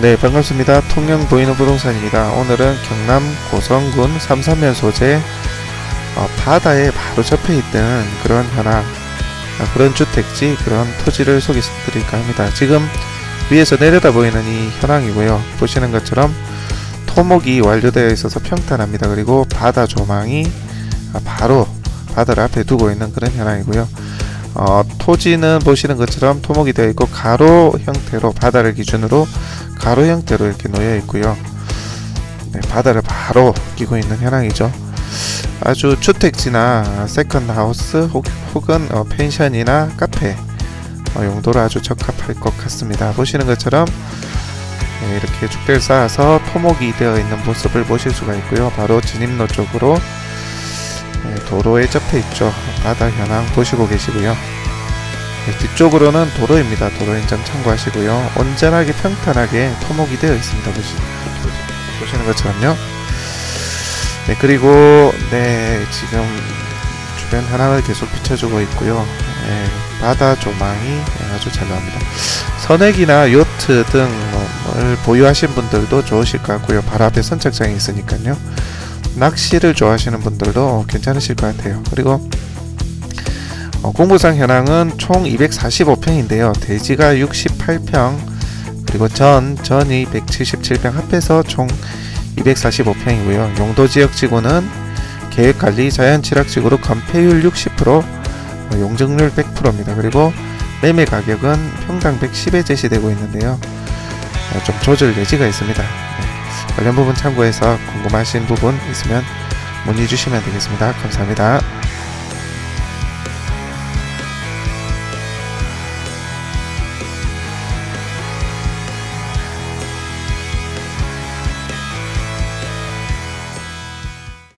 네 반갑습니다. 통영 보이는 부동산입니다. 오늘은 경남 고성군 삼산면 소재 어, 바다에 바로 접해 있던 그런 현황 어, 그런 주택지 그런 토지를 소개해드릴까 합니다. 지금 위에서 내려다 보이는 이 현황이고요. 보시는 것처럼 토목이 완료되어 있어서 평탄합니다. 그리고 바다 조망이 아, 바로 바다를 앞에 두고 있는 그런 현황이고요. 어, 토지는 보시는 것처럼 토목이 되어 있고 가로 형태로 바다를 기준으로 가로 형태로 이렇게 놓여 있고요. 네, 바다를 바로 끼고 있는 현황이죠. 아주 주택지나 세컨드 하우스 혹, 혹은 어, 펜션이나 카페 어, 용도로 아주 적합할 것 같습니다. 보시는 것처럼 네, 이렇게 축대를 쌓아서 토목이 되어 있는 모습을 보실 수가 있고요. 바로 진입로 쪽으로 네, 도로에 접해 있죠. 바다 현황 보시고 계시고요. 네, 뒤쪽으로는 도로입니다. 도로 인정 참고하시고요. 온전하게 평탄하게 토목이 되어 있습니다. 보시, 보시는 것처럼요. 네, 그리고 네, 지금 주변 현황을 계속 비춰주고 있고요. 네, 바다 조망이 네, 아주 잘 나옵니다. 선액이나 요트 등을 보유하신 분들도 좋으실 것 같고요. 바로 앞에 선착장이 있으니까요. 낚시를 좋아하시는 분들도 괜찮으실 것 같아요. 그리고 어, 공부상 현황은 총 245평인데요. 대지가 68평, 그리고 전, 전이 177평 합해서 총 245평이고요. 용도 지역 지구는 계획관리 자연취락지구로 건폐율 60%, 어, 용적률 100%입니다. 그리고 매매 가격은 평당 110에 제시되고 있는데요. 어, 좀 조절 여지가 있습니다. 네, 관련 부분 참고해서 궁금하신 부분 있으면 문의 주시면 되겠습니다. 감사합니다.